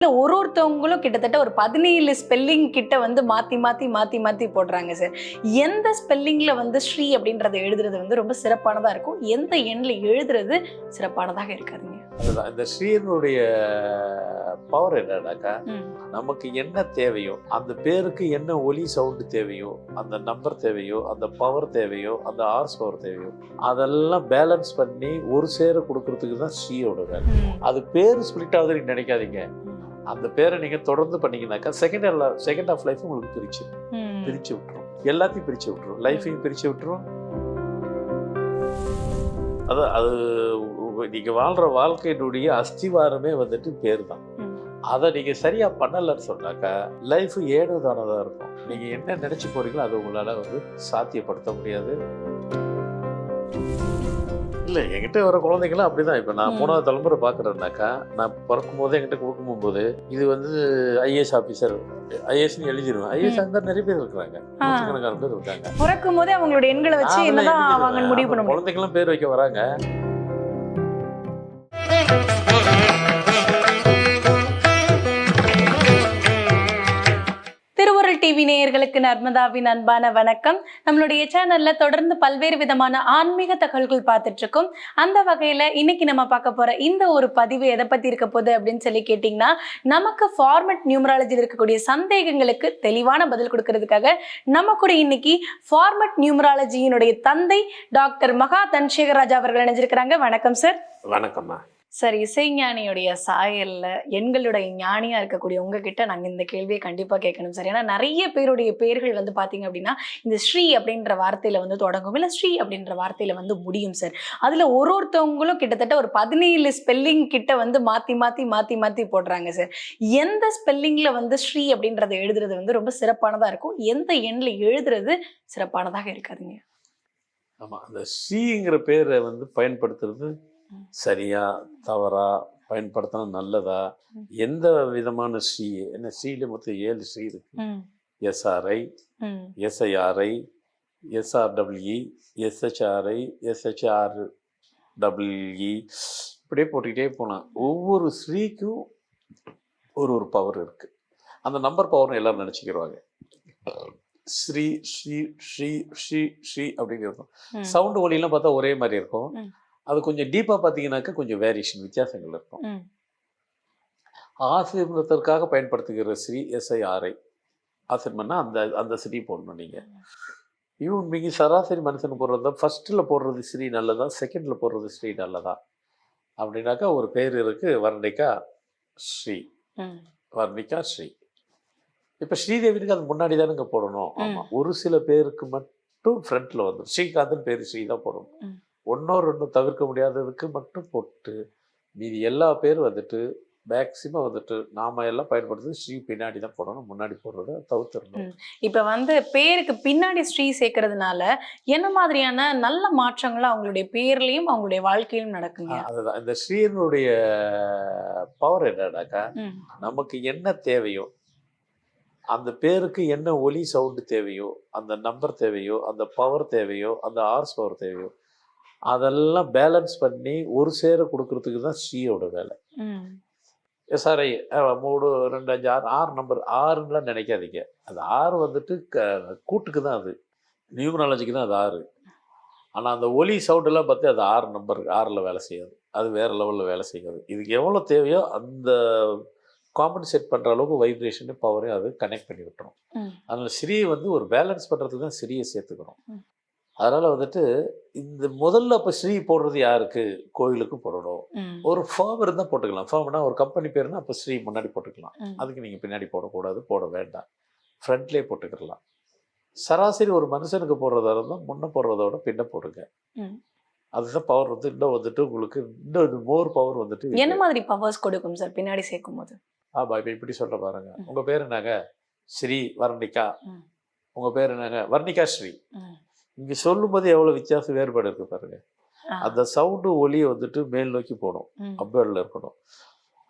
இல்ல ஒரு ஒருத்தவங்களும் கிட்டத்தட்ட ஒரு பதினேழு ஸ்பெல்லிங் கிட்ட வந்து மாத்தி மாத்தி மாத்தி மாத்தி போடுறாங்க சார் எந்த ஸ்பெல்லிங்ல வந்து ஸ்ரீ அப்படின்றத எழுதுறது வந்து ரொம்ப சிறப்பானதா இருக்கும்? எந்த எண்ணில் எழுதுறது சிறப்பானதாக இருக்காதுங்க. அதுதான். இந்த ஸ்ரீனுடைய பவர் என்னன்னாக்கா நமக்கு என்ன தேவையோ அந்த பேருக்கு என்ன ஒலி சவுண்டு தேவையோ அந்த நம்பர் தேவையோ அந்த பவர் தேவையோ அந்த ஆர்ஸ் பவர் தேவையோ அதெல்லாம் பேலன்ஸ் பண்ணி ஒரு சேர கொடுக்கறதுக்கு தான் ஸ்ரீயோட வேலை. அது பேர் ஸ்பிளிட் ஆகுது நீங்க நினைக்காதீங்க. அந்த பேரை நீங்க தொடர்ந்து பண்ணீங்கன்னாக்கா செகண்ட் செகண்ட் ஆஃப் லைஃப் உங்களுக்கு பிரிச்சு. பிரிச்சு விட்டுரும். எல்லாத்தையும் பிரிச்சு விட்டுரும். லைஃபையும் பிரிச்சு விட்டுரும். அது அது உ- நீங்க வாழ்ற வாழ்க்கையினுடைய அஸ்திவாரமே வந்துட்டு பேர் தான். அதை நீங்க சரியா பண்ணலன்னு சொன்னாக்கா லைஃப் ஏனோதானதா இருக்கும். நீங்க என்ன நினைச்சு போறீங்களோ அது உங்களால வந்து சாத்தியப்படுத்த முடியாது. இல்ல என்கிட்ட வர குழந்தைங்களும் அப்படிதான். இப்ப நான். மூணாவது தலைமுறை பாக்குறேன்னாக்கா நான் பிறக்கும் போதே என்கிட்ட கொடுக்கும் போது இது வந்து ஐஏஎஸ் ஆபீசர் ஐஏஎஸ்னு எழுதிடுவேன் ஐஏஎஸ் அந்த நிறைய பேர் இருக்கிறாங்க. நூற்றுக்கணக்கான பேர் இருக்காங்க. பிறக்கும் போதே அவங்களோட எண்களை வச்சு என்னதான் அவங்க. முடிவு பண்ண குழந்தைக்கெல்லாம் பேர் வைக்க வராங்க. டிவி நேயர்களுக்கு நர்மதாவின் அன்பான வணக்கம். நம்மளுடைய சேனல்ல தொடர்ந்து பல்வேறு விதமான ஆன்மீக தகவல்கள் பார்த்துட்டு இருக்கோம். அந்த வகையில இன்னைக்கு நம்ம பார்க்க போற இந்த ஒரு பதிவு எதை பத்தி இருக்க போகுது அப்படின்னு சொல்லி கேட்டீங்கன்னா நமக்கு ஃபார்மட் நியூமராலஜியில் இருக்கக்கூடிய சந்தேகங்களுக்கு தெளிவான பதில் கொடுக்கறதுக்காக நம்ம கூட இன்னைக்கு ஃபார்மட் நியூமராலஜியினுடைய தந்தை டாக்டர் மகா தன்சேகர் அவர்கள் நினைஞ்சிருக்கிறாங்க வணக்கம் சார் வணக்கம்மா. சார் இசைஞானியுடைய சாயல்ல எண்களுடைய ஞானியா இருக்கக்கூடிய உங்ககிட்ட நாங்க இந்த கேள்வியை கண்டிப்பா கேட்கணும் சார். ஏன்னா நிறைய பேருடைய பேர்கள் வந்து பாத்தீங்க அப்படின்னா இந்த ஸ்ரீ அப்படின்ற வார்த்தையில வந்து தொடங்கும். இல்ல ஸ்ரீ அப்படின்ற வார்த்தையில வந்து முடியும் சார். அதுல ஒரு ஒருத்தவங்களும் கிட்டத்தட்ட ஒரு பதினேழு ஸ்பெல்லிங் கிட்ட வந்து மாத்தி மாத்தி மாத்தி மாத்தி போடுறாங்க சார். எந்த ஸ்பெல்லிங்ல வந்து ஸ்ரீ அப்படின்றத எழுதுறது வந்து ரொம்ப சிறப்பானதா இருக்கும்? எந்த எண்ணில் எழுதுறது சிறப்பானதாக இருக்காதுங்க? ஆமாம் அந்த ஸ்ரீங்கிற பேரை வந்து பயன்படுத்துறது சரியா தவறா பயன்படுத்தினா நல்லதா. எந்த விதமான ஸ்ரீ என்ன ஸ்ரீல மொத்தம் ஏழு ஸ்ரீ இருக்கு. எஸ்ஆர்ஐ எஸ்ஐஆர்ஐ எஸ்ஆர்டபிள்இ எஸ்ஹெச்ஆர்ஐ எஸ்ஹெச்ஆர் டபிள்இ இப்படியே போட்டுக்கிட்டே போகலாம் ஒவ்வொரு ஸ்ரீக்கும் ஒரு ஒரு பவர் இருக்கு. அந்த நம்பர் பவர்னு எல்லாரும் நினச்சிக்கிடுவாங்க ஸ்ரீ ஸ்ரீ ஸ்ரீ ஸ்ரீ ஸ்ரீ அப்படிங்கிறது சவுண்டு ஒலியெல்லாம் பார்த்தா ஒரே மாதிரி இருக்கும். அது கொஞ்சம் டீப்பாக பார்த்தீங்கன்னாக்கா கொஞ்சம் வேரியேஷன் வித்தியாசங்கள் இருக்கும். ம், ஆசிரியத்துக்காக பயன்படுத்துகிற ஸ்ரீ எஸ்ஐஆர்ஐ ஆசிரியம்னா அந்த அந்த ஸ்ரீ போடணும் நீங்கள் இவன் மிக சராசரி மனுஷன் போடுறது ஃபர்ஸ்ட்டில் போடுறது ஸ்ரீ நல்லதா செகண்டில் போடுறது ஸ்ரீ நல்லதா? அப்படின்னாக்கா ஒரு பேர் இருக்கு வர்ணிகா ஸ்ரீ. வர்ணிகா ஸ்ரீ. இப்போ ஸ்ரீதேவிக்கு அது முன்னாடி தானுங்க போடணும். ஆமாம் ஒரு சில பேருக்கு மட்டும் ஃப்ரண்ட்டில் வந்துடும் ஸ்ரீகாந்தன் பேர் ஸ்ரீ தான் போடணும். ஒன்றோ ரெண்டும் தவிர்க்க முடியாததுக்கு மட்டும் போட்டு மீதி எல்லா பேரும் வந்துட்டு மேக்சிமம் வந்துட்டு நாம எல்லாம் பயன்படுத்துறது ஸ்ரீ பின்னாடி தான் போடணும் முன்னாடி போடுறத தவிர்த்துடணும். இப்ப வந்து பேருக்கு பின்னாடி ஸ்ரீ சேர்க்கறதுனால என்ன மாதிரியான நல்ல மாற்றங்கள் அவங்களுடைய பேர்லயும் அவங்களுடைய வாழ்க்கையிலும் நடக்குங்க? அதுதான். இந்த ஸ்ரீனுடைய பவர் என்னன்னாக்கா ம், நமக்கு என்ன தேவையோ அந்த பேருக்கு என்ன ஒலி சவுண்டு தேவையோ அந்த நம்பர் தேவையோ அந்த பவர் தேவையோ அந்த ஆர்ஸ் பவர் தேவையோ அதெல்லாம் பேலன்ஸ் பண்ணி ஒரு சேர கொடுக்கறதுக்கு தான் ஸ்ரீயோட வேலை. எஸ்ஆர்ஐ மூணு ரெண்டு அஞ்சு ஆறு ஆறு நம்பர் ஆறுலாம் நினைக்காதீங்க. அது ஆறு வந்துட்டு க கூட்டுக்கு தான் அது. நியூமராலஜிக்கு தான் அது ஆறு ஆனால் அந்த ஒலி சவுண்டெல்லாம் பார்த்து அது ஆறு நம்பர் ஆறில் வேலை செய்யாது. அது வேறு லெவலில் வேலை செய்யாது. இதுக்கு எவ்வளோ தேவையோ அந்த காம்பன்சேட் பண்ணுற அளவுக்கு வைப்ரேஷனு பவரையும் அது கனெக்ட் பண்ணி விட்டுரும். அதனால் ஸ்ரீ வந்து ஒரு பேலன்ஸ் பண்ணுறதுக்கு தான் ஸ்ரீயை சேர்த்துக்கிறோம் ம். அதனால் வந்துட்டு இந்த முதல்ல இப்போ ஸ்ரீ போடுறது யாருக்கு? கோயிலுக்கு போடணும். ஒரு ஃபார்ம் இருந்தால் போட்டுக்கலாம். ஃபார்ம்னா ஒரு கம்பெனி பேருனா அப்போ ஸ்ரீ முன்னாடி போட்டுக்கலாம். அதுக்கு நீங்கள் பின்னாடி போடக்கூடாது போட வேண்டாம். ஃப்ரண்ட்லேயே போட்டுக்கிடலாம். சராசரி ஒரு மனுஷனுக்கு போடுறதா இருந்தால் முன்ன போடுறதோட பின்ன போடுங்க. அதுதான் பவர் வந்து இன்னும் வந்துட்டு உங்களுக்கு இன்னும் மோர் பவர் வந்துட்டு என்ன மாதிரி பவர்ஸ் கொடுக்கும் சார் பின்னாடி சேர்க்கும் போது ஆமா இப்போ இப்படி சொல்ற பாருங்க. உங்க பேர் என்னங்க? ஸ்ரீ வர்ணிகா. உங்க பேர் என்னங்க? வர்ணிகா ஸ்ரீ. இங்க சொல்லும்போது எவ்வளவு வித்தியாசம் வேறுபாடு இருக்கு பாருங்க. ஆ, அந்த சவுண்டு ஒலியை வந்துட்டு மேல் நோக்கி போடும். ம், அப்பேர்ல இருக்கணும்.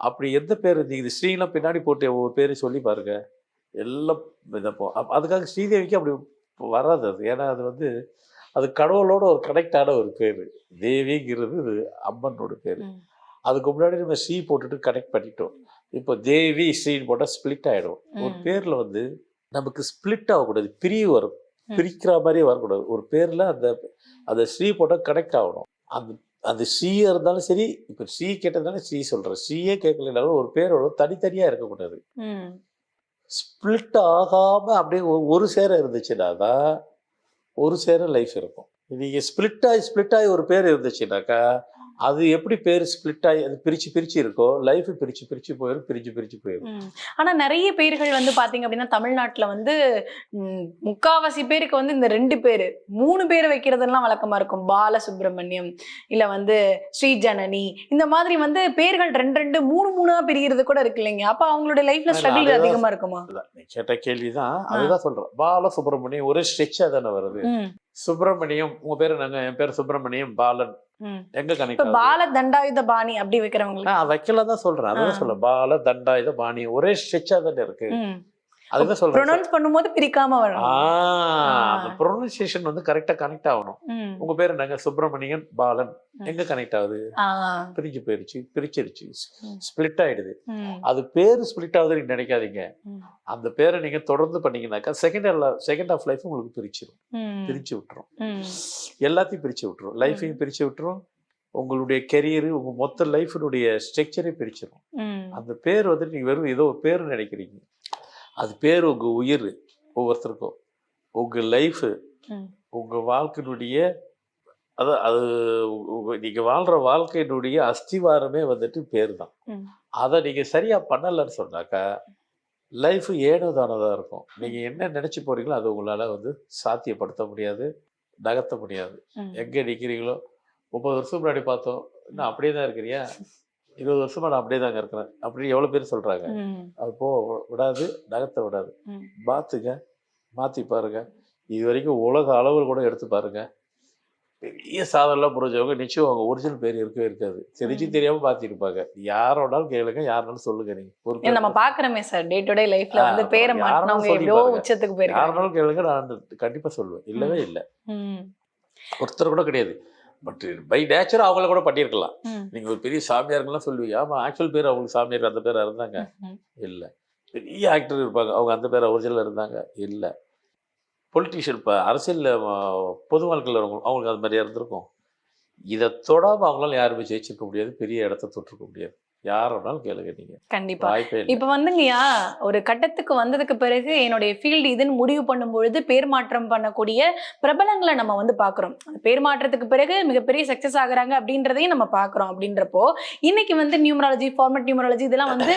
அப்படி எந்த பேர் நீங்க இது ஸ்ரீலாம் பின்னாடி போட்டு ஒவ்வொரு பேரையும் சொல்லி பாருங்க. எல்லாம் இதப்போ அதுக்காக ஸ்ரீதேவிக்கு அப்படி வராது அது. ஏன்னா அது வந்து அது கடவுளோட ஒரு கனெக்டான ஒரு பேர். தேவிங்கிறது இது அம்மனோட பேர். அதுக்கு முன்னாடி நம்ம ஸ்ரீ போட்டுட்டு கனெக்ட் பண்ணிட்டோம். இப்போ தேவி ஸ்ரீன்னு போட்டால் ஸ்ப்ளிட் ஆகிடும் ஒரு. பேரில் வந்து நமக்கு ஸ்ப்ளிட் ஆகக்கூடாது. பிரிவு வரும். பிரிக்கிற மாதிரியே வரக்கூடாது. ஒரு பேரில் அந்த அந்த ஸ்ரீ போட்டால் கனெக்ட் ஆகணும். அந்த அந்த ஸ்ரீயாக இருந்தாலும் சரி இப்போ ஸ்ரீ கேட்டதுனால ஸ்ரீ சொல்கிறேன் ஸ்ரீயே கேட்கலனாலும் ஒரு பேரோட தனித்தனியாக இருக்கக்கூடாது. ஸ்ப்ளிட் ஆகாமல் அப்படியே ஒரு சேர இருந்துச்சுன்னா தான் ஒரு சேர லைஃப் இருக்கும். நீங்கள் ஸ்ப்ளிட் ஆகி ஸ்ப்ளிட் ஆகி ஒரு பேர் இருந்துச்சுனாக்கா அது எப்படி பேர் ஸ்ப்ளிட் ஆகி அது பிரித்து பிரித்து இருக்கோ லைஃப் பிரித்து பிரித்து போயிடும் பிரித்து பிரித்து போயிடும். ஆனா நிறைய பேர்கள் வந்து பாத்தீங்க அப்படின்னா தமிழ்நாட்டுல வந்து முக்காவாசி பேருக்கு வந்து இந்த ரெண்டு பேரு மூணு பேர் வைக்கிறதெல்லாம் வழக்கமா இருக்கும். பாலசுப்ரமணியம் இல்ல வந்து ஸ்ரீ ஜனனி இந்த மாதிரி வந்து பேர்கள் ரெண்டு ரெண்டு மூணு மூணா பிரிகிறது கூட இருக்கு இல்லைங்க. அப்ப அவங்களுடைய லைஃப்ல ஸ்ட்ரகிள் அதிகமா இருக்குமா? கேட்ட கேள்வி தான் அதுதான் சொல்கிறேன் பால சுப்பிரமணியம் ஒரே ஸ்ட்ரெச்சாக தானே வருது. சுப்பிரமணியம் உங்கள் பேர் என்னங்க? என் பேர் சுப்பிரமணியம் பாலன். எங்கே கனெக்ட் பால தண்டாயுத பாணி அப்படி வைக்கிறவங்களுக்கு. நான் வைக்கல தான் சொல்கிறேன் ஆ. அதுதான் சொல்ல பால தண்டா இது பாணி. ஒரே ஸ்ட்ரெச்சாக தானே இருக்கு. அதுதான் சொல்கிறேன் ப்ரொனவுன்ஸ் பண்ணும்போது பிரிக்காம வரணும் அந்த ப்ரொனன்சியேஷன் வந்து கரெக்டா கனெக்ட் ஆகணும். உங்க பேர் என்னங்க? சுப்பிரமணியன் பாலன். எங்க கனெக்ட் ஆகுது? பிரிஞ்சு போயிருச்சு பிரிச்சிருச்சு. ஸ்பிளிட் ஆயிடுது. அது பேர் ஸ்பிளிட் ஆகுதுன்னு நீங்க நினைக்காதீங்க. அந்த பேரை நீங்க தொடர்ந்து பண்ணீங்கன்னாக்கா செகண்ட் செகண்ட் ஆஃப் லைஃப் உங்களுக்கு பிரிச்சிடும் பிரிச்சு விட்டுரும். எல்லாத்தையும் பிரிச்சு விட்டுரும். லைஃபையும் பிரிச்சு விட்டுரும். உங்களுடைய கெரியர் உங்க மொத்த லைஃபினுடைய ஸ்ட்ரக்சரே பிரிச்சிடும். அந்த பேர் வந்து நீங்க வெறும் ஏதோ ஒரு பேர் நினைக்கிறீங்க. அது பேர் உங்க உயிர் ஒவ்வொருத்தருக்கும் உங்க லைஃப் ம். உங்க வாழ்க்கையினுடைய அதான் அது உங்க- நீங்க வாழ்ற வாழ்க்கையினுடைய அஸ்திவாரமே வந்துட்டு பேர் தான். அதை நீங்க சரியா பண்ணலன்னு சொன்னாக்கா லைஃப் ஏனோதானதா இருக்கும் நீங்க என்ன நினைச்சு போறீங்களோ அது உங்களால வந்து சாத்தியப்படுத்த முடியாது நகர்த்த முடியாது. எங்க நிக்கிறீங்களோ முப்பது வருஷம் முன்னாடி பார்த்தோம் இன்னும் அப்படியே தான் இருக்கிறியா இருபது வருஷமா நான் அப்படியே தாங்க இருக்கிறேன். அப்படின்னு எவ்வளவு பேர் சொல்றாங்க. அது போ விடாது நகர்த்த விடாது. மாத்துங்க மாத்தி பாருங்க. இது வரைக்கும் உலக அளவில் கூட எடுத்து பாருங்க. பெரிய சாதனைலாம் புரிஞ்சவங்க நிச்சயம் அவங்க ஒரிஜினல் பேர் இருக்கவே இருக்காது. தெரிஞ்சு. தெரியாம மாத்திருப்பாங்க யாரோடாலும் கேளுங்க யாருனாலும் சொல்லுங்க நீங்க. ஒரு நம்ம பாக்குறோமே சார் டே டு டே லைஃப்ல வந்து பேரை மாட்டினவங்க எவ்வளோ. உச்சத்துக்கு போயிருக்காங்க. யாருனாலும் கேளுங்க நான் கண்டிப்பா சொல்லுவேன். இல்லவே இல்லை. ஒருத்தர் கூட கிடையாது. பட் பை நேச்சர் அவங்கள கூட பண்ணியிருக்கலாம். ம், நீங்க ஒரு பெரிய சாமியாருங்கெல்லாம் சொல்லுவீங்க ஆமா ஆக்சுவல் பேர் அவங்களுக்கு சாமியார் அந்த பேரா இருந்தாங்க? இல்லை. பெரிய ஆக்டர் இருப்பாங்க அவங்க அந்த பேர் ஒரிஜினல் இருந்தாங்க? இல்லை. பொலிட்டீஷியன் இப்போ அரசியலில் பொது வாழ்க்கையில் அவங்களுக்கு அது மாதிரியா இருந்திருக்கும்? இதை தொடாமல் அவங்களால யாருமே ஜெயிச்சிருக்க முடியாது பெரிய இடத்த தொட்டிருக்க முடியாது. யார் வேணாலும் கேளுங்க நீங்கள் கண்டிப்பா. இப்ப வந்துங்கய்யா ஒரு கட்டத்துக்கு வந்ததுக்கு பிறகு என்னுடைய ஃபீல்டு இதுன்னு முடிவு பண்ணும்பொழுது பேர் மாற்றம் பண்ணக்கூடிய பிரபலங்களை நம்ம வந்து பாக்குறோம். அந்த பேர் மாற்றத்துக்கு பிறகு மிகப்பெரிய சக்சஸ் ஆகுறாங்க அப்படின்றதையும் நம்ம பாக்குறோம் அப்படின்றப்போ இன்னைக்கு வந்து நியூமராலஜி ஃபார்மட் நியூமராலஜி இதெல்லாம் வந்து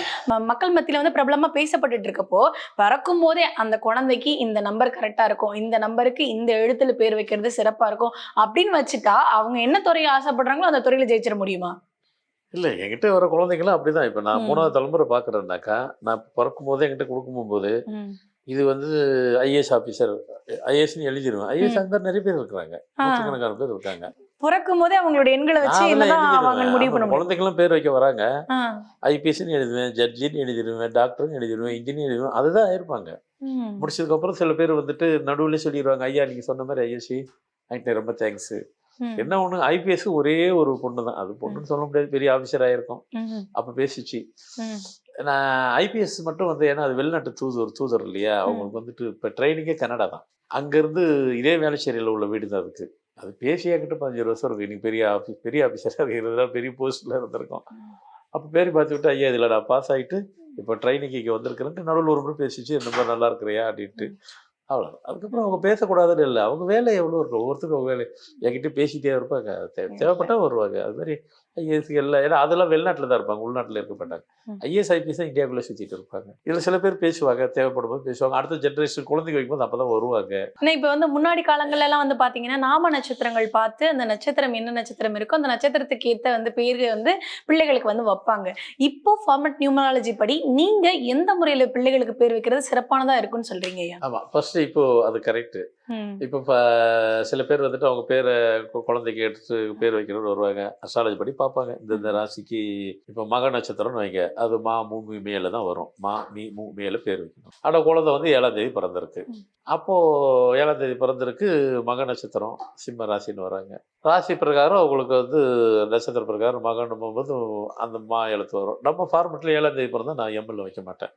மக்கள் மத்தியில வந்து பிரபலமா பேசப்பட்டுட்டு இருக்கப்போ பிறக்கும் போதே அந்த குழந்தைக்கு இந்த நம்பர் கரெக்டா இருக்கும் இந்த நம்பருக்கு இந்த எழுத்துல பேர் வைக்கிறது சிறப்பா இருக்கும் அப்படின்னு வச்சுட்டா அவங்க என்ன துறையை ஆசைப்படுறாங்களோ அந்த துறையில ஜெயிச்சிட முடியுமா? இல்லை என்கிட்ட வர குழந்தைங்களும் அப்படிதான் இப்போ நான். மூணாவது தலைமுறை பார்க்குறேன்னாக்கா நான் பிறக்கும் போதே என்கிட்ட கொடுக்கும் போது. இது வந்து ஐஏஎஸ் ஆஃபீஸர் ஐஏஎஸ்னு எழுதிடுவேன் ஐஏஎஸ் அந்த நிறைய பேர் இருக்கிறாங்க. நூற்றுக்கணக்கான பேர் இருக்காங்க பிறக்கும் போதே அவங்களோட எண்களை வச்சு குழந்தைக்கெல்லாம் பேர் வைக்க வராங்க ஆ. ஐபிஎஸ்ன்னு எழுதுவேன் ஜட்ஜின்னு எழுதிடுவேன் டாக்டர்னு எழுதிடுவேன் இன்ஜினியர் எழுதுவேன் அதுதான் இருப்பாங்க. முடிச்சதுக்கப்புறம் சில பேர் வந்துட்டு நடுவில் சொல்லிடுவாங்க ஐயா நீங்கள் சொன்ன மாதிரி ஐஎஸ்சி ஐட்டு ரொம்ப தேங்க்ஸ். என்ன ஒன்று ஐபிஎஸ் ஒரே ஒரு பொண்ணு தான் அது பொண்ணுன்னு சொல்ல முடியாது. பெரிய ஆஃபீஸர் ஆயிருக்கும் ம். அப்போ பேசிச்சு. நான் ஐபிஎஸ் மட்டும் வந்து ஏன்னா அது வெளிநாட்டு தூதர் தூதர் இல்லையா? அவங்களுக்கு வந்துட்டு இப்போ ட்ரைனிங்கே கனடா தான். அங்கேருந்து இதே வேலைச்சேரியில் உள்ள வீடு தான் அதுக்கு. அது பேசியாக்கிட்ட பதினஞ்சு வருஷம் இருக்கு. இன்னைக்கு பெரிய ஆஃபீஸ் பெரிய ஆஃபீஸராக இருக்கிறதுலாம் பெரிய போஸ்ட்டில் இருந்திருக்கோம். அப்போ பேர் பார்த்து விட்டு ஐயா இதில் நான் பாஸ் ஆகிட்டு இப்போ ட்ரைனிங்கு இங்கே வந்திருக்கிறேன்ட்டு நடுவில் ஒரு முறை பேசிச்சு இந்த மாதிரி நல்லா இருக்கிறியா? அப்படின்ட்டு. அவ்வளோ அதுக்கப்புறம் அவங்க பேசக்கூடாதுன்னு இல்லை. அவங்க வேலை எவ்வளோ இருக்கும்? ஒவ்வொருத்தரும் அவங்க வேலை. என்கிட்ட பேசிக்கிட்டே இருப்பாங்க. தே- தேவைப்பட்டா வருவாங்க. அது மாதிரி ஐஏஎஸ் எல்லாம் ஏன்னா அதெல்லாம் வெளிநாட்டில் தான் இருப்பாங்க. உள்நாட்டில் இருக்க மாட்டாங்க. ஐஏஎஸ் ஐபிஎஸ் தான் இந்தியாவுக்குள்ளே சுற்றிட்டு இருப்பாங்க. இதில் சில பேர் பேசுவாங்க தேவைப்படும் போது பேசுவாங்க. அடுத்த ஜென்ரேஷன் குழந்தைங்க வைக்கும்போது அப்போ தான் வருவாங்க. ஆனா இப்ப வந்து முன்னாடி காலங்கள்ல எல்லாம் வந்து பாத்தீங்கன்னா நாம நட்சத்திரங்கள் பார்த்து அந்த நட்சத்திரம் என்ன நட்சத்திரம் இருக்கோ அந்த நட்சத்திரத்துக்கு ஏத்த வந்து பேரு வந்து பிள்ளைகளுக்கு வந்து வைப்பாங்க. இப்போ ஃபார்மட் நியூமராலஜி படி நீங்க எந்த முறையில பிள்ளைகளுக்கு பேர் வைக்கிறது சிறப்பானதா இருக்கும்னு சொல்றீங்க ஐயா? ஆமாம் ஃபர்ஸ்ட் இப்போ அது கரெக்ட். இப்போ சில பேர் வந்துட்டு அவங்க பேரை குழந்தைக்கு எடுத்து பேர் வைக்கணும்னு வருவாங்க. அஸ்ட்ராலஜி படி பார்ப்பாங்க. இந்த இந்த ராசிக்கு இப்போ மக நட்சத்திரம்னு வைங்க. அது மா மூ மீ மேல தான் வரும். மா மீ மூ மேல பேர் வைக்கணும். ஆனால் குழந்தை வந்து ஏழாம் தேதி பிறந்திருக்கு. ம். அப்போ ஏழாம் தேதி பிறந்திருக்கு மக நட்சத்திரம் சிம்ம ராசின்னு வராங்க. ராசி பிரகாரம் அவங்களுக்கு வந்து நட்சத்திர பிரகாரம் மகன் போது அந்த மா எழுத்து வரும். நம்ம ஃபார்மெட்டில் ஏழாம் தேதி பிறந்தா நான் எம்எல்ஏ வைக்க மாட்டேன்.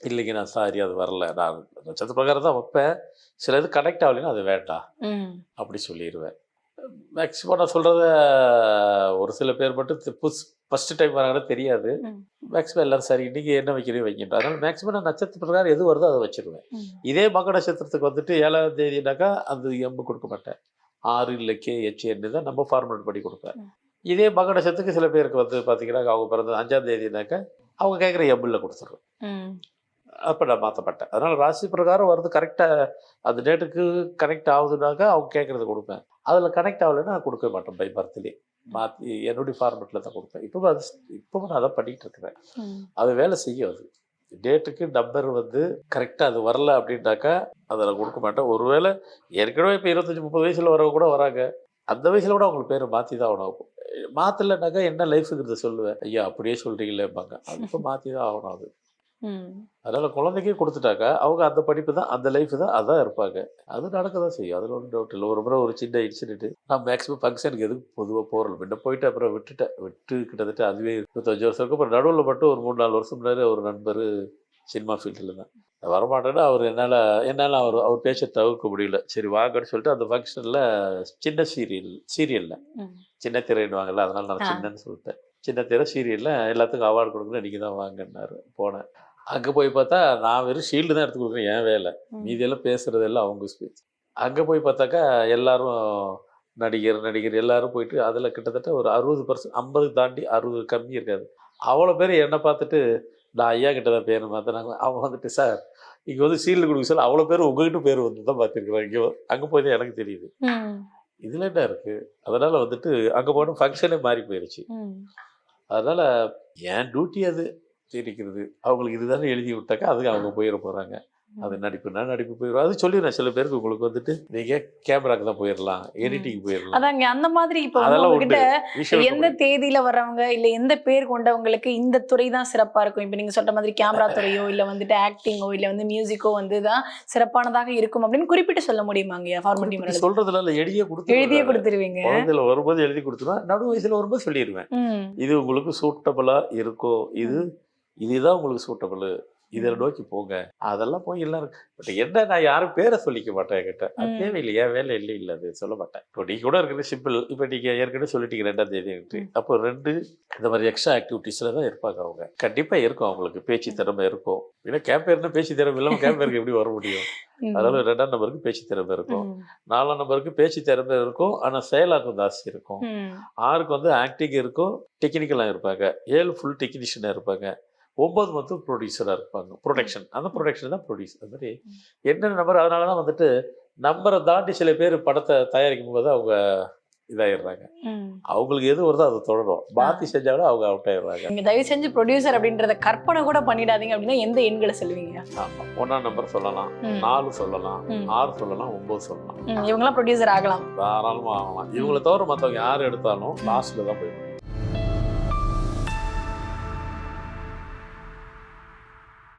இல்லைங்க நான் சாரி அது வரல நான் நட்சத்திர பிரகாரம் தான் வைப்பேன் சில இது கனெக்ட் ஆகலைன்னா அது வேண்டாம். அப்படி சொல்லிடுவேன் மேக்ஸிமம் நான் சொல்கிறத ஒரு சில பேர் மட்டும் புதுசு ஃபஸ்ட்டு டைம் வராங்கன்னா தெரியாது. மேக்ஸிமம் எல்லாரும் சரி இன்றைக்கி என்ன வைக்கிறீங்க வைக்கின்ற அதனால் மேக்ஸிமம் நான் நட்சத்திர பிரகாரம் எது வருதோ அதை வச்சிருவேன். இதே மக நட்சத்திரத்துக்கு வந்துட்டு ஏழாம் தேதினாக்கா அந்த எம்பு கொடுக்க மாட்டேன் ஆறு இல்லை கே எச் என்ன தான் நம்ம ஃபார்முலேட் படி கொடுப்பேன். இதே மக நட்சத்திரத்துக்கு சில பேருக்கு வந்து பார்த்தீங்கன்னா அவங்க பிறந்த அஞ்சாம் தேதினாக்கா அவங்க கேட்குற எம்பில் கொடுத்துருவேன் ம். அப்போ நான் மாற்ற மாட்டேன் அதனால் ராசி பிரகாரம் வருது கரெக்டாக அந்த டேட்டுக்கு கனெக்ட் ஆகுதுனாக்கா அவங்க கேட்குறது கொடுப்பேன். அதில் கனெக்ட் ஆகலைன்னா நான் கொடுக்க மாட்டேன் பை பர்த்லேயே மாற்றி என்னுடைய ஃபார்மெட்டில் தான் கொடுப்பேன். இப்போ அது இப்போ நான் அதை பண்ணிகிட்டு இருக்கிறேன். அது வேலை செய்யும் அது. டேட்டுக்கு நம்பர் வந்து கரெக்டாக அது வரல அப்படின்னாக்கா அதை நான் கொடுக்க மாட்டேன். ஒருவேளை ஏற்கனவே இப்போ இருபத்தஞ்சி முப்பது வயசில் வரவங்க கூட வராங்க. அந்த வயசில் கூட அவங்களுக்கு பேரை மாற்றி தான் ஆகணும். மாற்றலைனாக்கா என்ன லைஃபுங்கிறத சொல்லுவேன். ஐயா அப்படியே சொல்கிறீங்களேப்பாங்க அது இப்போ மாற்றி தான் ஆகணும் அது. அதனால் குழந்தைக்கே கொடுத்துட்டாக்கா அவங்க அந்த படிப்பு தான் அந்த லைஃப் தான் அதான் இருப்பாங்க. அது நடக்க தான் செய்யும். அதில் ஒன்றும் டவுட் இல்லை. ஒரு முறை ஒரு சின்ன இன்சிடென்ட் நான் மேக்ஸிமம் ஃபங்க்ஷனுக்கு எதுக்கு பொதுவாக போகிறல முன்ன போயிட்டு அப்புறம் விட்டுட்டேன். விட்டு கிட்டத்தட்ட அதுவே இருபத்தஞ்சு வருஷம் இருக்கு அப்புறம் நடுவில் மட்டும் ஒரு மூணு நாலு வருஷம் முன்னாடி ஒரு நண்பர் சினிமா ஃபீல்டில் தான். வரமாட்டேன்னா அவர் என்னால் என்னால் அவர் அவர் பேச்சை தவிர்க்க முடியல. சரி வாங்கன்னு சொல்லிட்டு அந்த ஃபங்க்ஷனில் சின்ன சீரியல் சீரியலில். சின்ன திரைன்னுவாங்கல்ல அதனால நான். சின்னன்னு சொல்லிட்டேன். சின்ன திரை சீரியலில் எல்லாத்துக்கும் அவார்டு கொடுக்கணும் நீங்கள் தான் வாங்கினாரு போனேன். அங்கே போய் பார்த்தா நான் வெறும் ஷீல்டு தான் எடுத்து கொடுக்குறேன் என் வேலை. மீதியெல்லாம் பேசுறது எல்லாம் அவங்க ஸ்பீச் அங்கே போய் பார்த்தாக்கா எல்லாரும் நடிகர் நடிகர் எல்லாரும் போயிட்டு அதில் கிட்டத்தட்ட ஒரு அறுபது பர்சன்ட் ஐம்பது தாண்டி அறுபது கம்மி இருக்காது. அவ்வளோ பேர் என்னை பார்த்துட்டு நான் ஐயா கிட்ட தான் பேர் மாற்றினாங்க அவங்க வந்துட்டு சார் இங்கே வந்து ஷீல்டு கொடுக்க சொல்ல அவ்வளோ பேர் உங்ககிட்ட பேர் வந்து தான் பார்த்துருக்குறாங்க இங்கே அங்கே போய் தான் எனக்கு தெரியுது. இதில் என்ன இருக்குது அதனால் வந்துட்டு அங்கே போன ஃபங்க்ஷனே மாறி போயிடுச்சு. அதனால் என் டியூட்டி அது. தெரிவிக்கிறது அவங்களுக்கு இதுதானே எழுதி விட்டாக்கா அதுக்கு அவங்க போயிட போகிறாங்க அது நடிப்புனா நடிப்பு போயிடும் அது சொல்லிடுறேன். சில பேருக்கு உங்களுக்கு வந்துட்டு நீங்கள் கேமராக்கு தான் போயிடலாம் எடிட்டிங் போயிடலாம். அதாங்க அந்த மாதிரி இப்போ உங்ககிட்ட எந்த தேதியில வர்றவங்க இல்ல எந்த பேர் கொண்டவங்களுக்கு இந்த துறை தான் சிறப்பா இருக்கும். இப்ப நீங்க சொல்ற மாதிரி கேமரா துறையோ இல்ல வந்துட்டு ஆக்டிங்கோ இல்ல வந்து மியூசிக்கோ வந்து தான் சிறப்பானதாக இருக்கும் அப்படின்னு குறிப்பிட்டு சொல்ல முடியுமாங்க ஃபார்மட்டி முறையில் சொல்றதுல இல்லை எழுதியே கொடுத்து எழுதியே கொடுத்துருவீங்க. குழந்தையில வரும்போது எழுதி கொடுத்துருவேன். நடு வயசுல வரும்போது சொல்லிடுவேன். இது உங்களுக்கு சூட்டபிளா இருக்கும் இது இதுதான் உங்களுக்கு சூட்டபிள் இதில் நோக்கி போங்க. அதெல்லாம் போய் எல்லாம் இருக்கு. பட் என்ன நான் யாரும் பேரை சொல்லிக்க மாட்டேன் என்கிட்ட. அது ம். தேவையில்லை. என் வேலை இல்லை இல்லை அது சொல்ல மாட்டேன். இப்போ நீங்க கூட இருக்கிறது சிம்பிள் இப்போ நீங்க ஏற்கனவே சொல்லிட்டீங்க ரெண்டாம் தேதி. அப்போ ரெண்டு இந்த மாதிரி எக்ஸ்ட்ரா ஆக்டிவிட்டீஸ்ல தான் இருப்பாங்க அவங்க. கண்டிப்பா இருக்கும் அவங்களுக்கு. பேச்சு திறமை இருக்கும். ஏன்னா கேம்பேர்னா பேச்சு திறமை இல்லாமல் கேம்பேருக்கு எப்படி வர முடியும். அதனால ரெண்டாம் நம்பருக்கு பேச்சு திறமை இருக்கும். நாலாம் நம்பருக்கு பேச்சு திறமை இருக்கும். ஆனா செயலாக்கம் ஜாஸ்தி இருக்கும். ஆறுக்கு வந்து ஆக்டிங் இருக்கும். டெக்னிக்கலாக இருப்பாங்க. ஏழு ஃபுல் டெக்னீஷியனாக இருப்பாங்க. ஒம்பது மட்டும் ப்ரொடியூசராக இருப்பாங்க. ப்ரொடக்ஷன் அந்த ப்ரொடக்ஷன் தான் ப்ரொடியூஸ் அது மாதிரி என்னென்ன நம்பர் அதனால தான் வந்துட்டு நம்பரை தாண்டி சில பேர் படத்தை தயாரிக்கும் போது அவங்க இதாயிடுறாங்க. அவங்களுக்கு எது வருதோ அதை தொடரும். மாற்றி செஞ்சாலும் அவங்க அவுட் ஆயிடுறாங்க. நீங்க தயவு செஞ்சு ப்ரொடியூசர் அப்படின்றத கற்பனை கூட பண்ணிடாதீங்க அப்படின்னா எந்த எண்களை சொல்லுவீங்க? ஆமாம் ஒன்றாம் நம்பர் சொல்லலாம். நாலு சொல்லலாம். ஆறு சொல்லலாம். ஒம்பது சொல்லலாம். ம். இவங்கெல்லாம் ப்ரொடியூசர் ஆகலாம். தாராளமாக ஆகலாம். இவங்களை தவிர மற்றவங்க யார் எடுத்தாலும் லாஸ்ட்டில் தான் போய் முடியும்